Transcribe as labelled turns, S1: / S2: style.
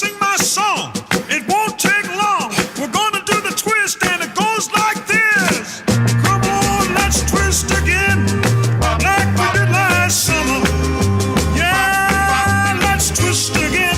S1: sing my song. It won't take long. We're gonna do the twist, and it goes like this. Come on, let's twist again, like we did last summer. Yeah, let's twist again.